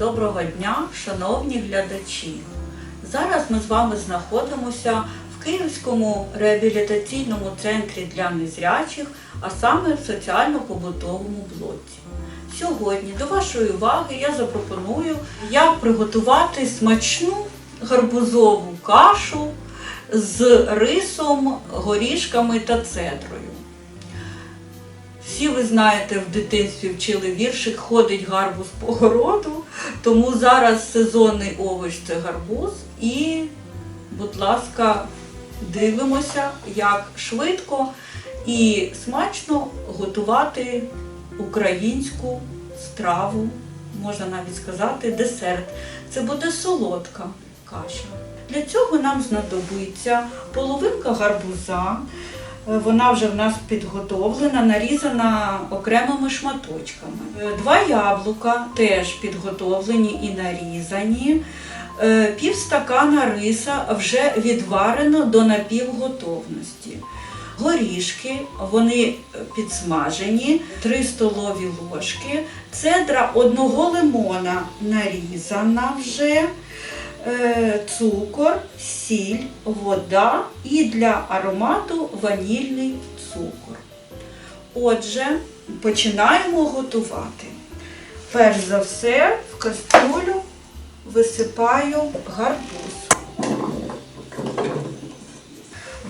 Доброго дня, шановні глядачі! Зараз ми з вами знаходимося в Київському реабілітаційному центрі для незрячих, а саме в соціально-побутовому блоці. Сьогодні до вашої уваги я запропоную, як приготувати смачну гарбузову кашу з рисом, горішками та цедрою. Всі ви знаєте, в дитинстві вчили віршик Ходить гарбуз по городу, тому зараз сезонний овоч це гарбуз. І, будь ласка, дивимося, як швидко і смачно готувати українську страву, можна навіть сказати, десерт. Це буде солодка каша. Для цього нам знадобиться половинка гарбуза. Е, Вона вже в нас підготовлена, нарізана окремими шматочками. Е, Два яблука теж підготовлені і нарізані. Е, Пів стакана риса вже відварено до напівготовності. Горішки, вони підсмажені, 3 столові ложки, цедра одного лимона нарізана вже цукор, сіль, вода і для аромату ванільний цукор. Отже, починаємо готувати. Перш за все в кастрюлю висипаю гарбуз.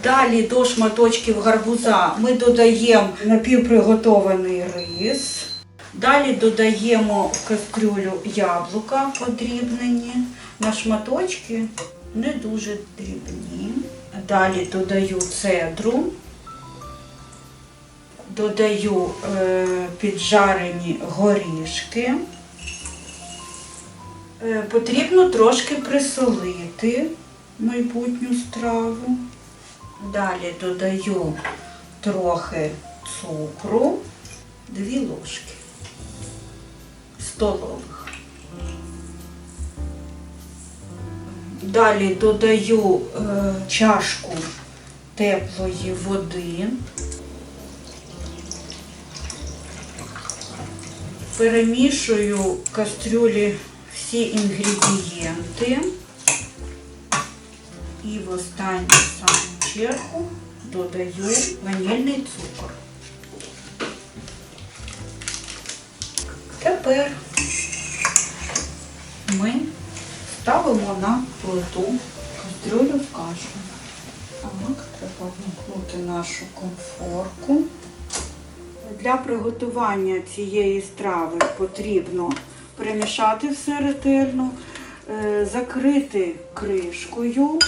Далі до шматочків гарбуза ми додаємо напівприготований рис. Далі додаємо в кастрюлю яблука подрібнені на шматочки, не дуже дрібні. Далі додаю цедру, додаю е, піджарені горішки. Е, потрібно трошки присолити майбутню страву. Далі додаю трохи цукру, дві ложки столових. Далі додаю е, чашку теплої води. Перемішую в кастрюлі всі інгредієнти. І в останню саму чергу додаю ванільний цукор. Тепер ми ставимо на плиту кастрюлю з кашу. Так, треба вмкнути нашу комфорку. Для приготування цієї страви потрібно перемішати все ретельно, е, закрити кришкою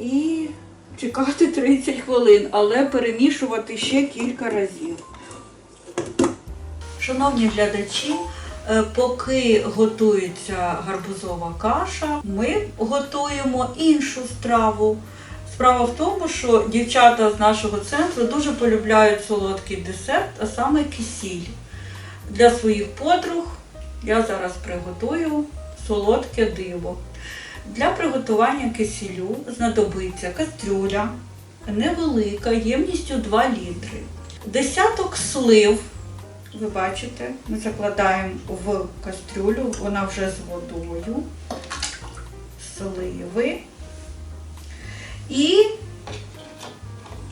і чекати 30 хвилин, але перемішувати ще кілька разів. Шановні глядачі, поки готується гарбузова каша, ми готуємо іншу страву. Справа в тому, що дівчата з нашого центру дуже полюбляють солодкий десерт, а саме кисіль. Для своїх подруг я зараз приготую солодке диво. Для приготування кисілю знадобиться кастрюля невелика, ємністю 2 літри. Десяток слив, ви бачите, ми закладаємо в кастрюлю, вона вже з водою, сливи. І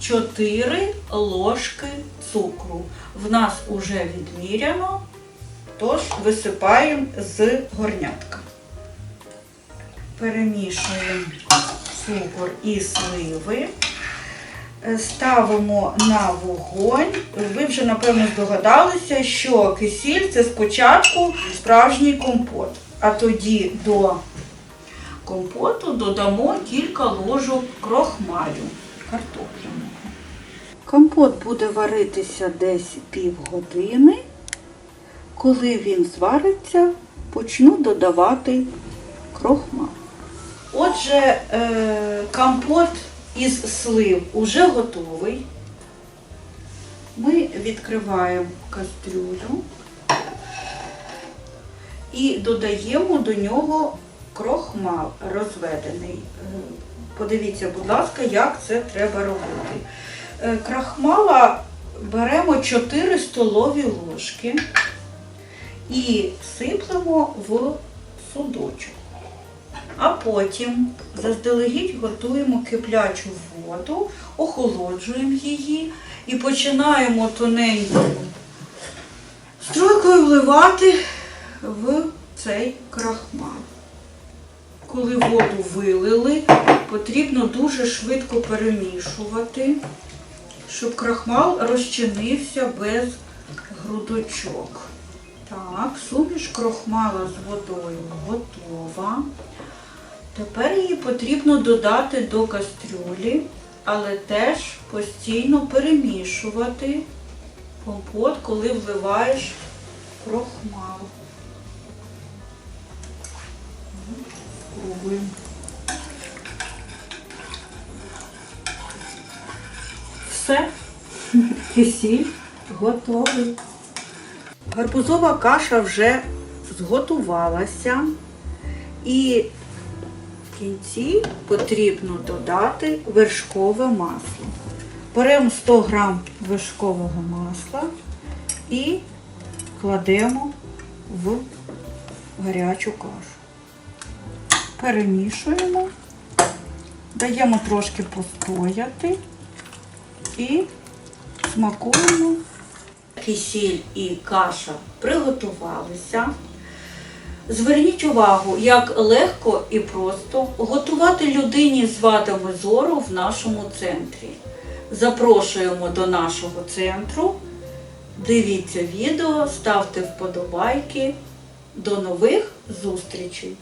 4 ложки цукру. В нас уже відміряно, тож висипаємо з горнятка. Перемішуємо цукор і сливи. Е, Ставимо на вогонь. Ви вже, напевно, здогадалися, що кисіль це спочатку справжній компот, а тоді до компоту додамо кілька ложок крохмалю картопляного. Компот буде варитися десь півгодини. Коли він звариться, почну додавати крохмал. Отже, е, компот із слив уже готовий. Ми відкриваємо кастрюлю і додаємо до нього крохмал розведений. Подивіться, будь ласка, як це треба робити. Е, Крахмала беремо 4 столові ложки і сиплемо в судочок. А потім заздалегідь готуємо киплячу воду, охолоджуємо її і починаємо тоненькою струйкою вливати в цей крахмал. Коли воду вилили, потрібно дуже швидко перемішувати, щоб крахмал розчинився без грудочок. Так, суміш крохмала з водою готова. Тепер її потрібно додати до кастрюлі, але теж постійно перемішувати компот, коли вливаєш крохмал. Спробуємо. Все, кисіль готовий. Гарбузова каша вже зготувалася і в кінці потрібно додати вершкове масло. Беремо 100 грам вершкового масла і кладемо в гарячу кашу. Перемішуємо, даємо трошки постояти і смакуємо. Кисіль і каша приготувалися. Зверніть увагу, як легко і просто готувати людині з вадами зору в нашому центрі. Запрошуємо до нашого центру. Дивіться відео, ставте вподобайки. До нових зустрічей!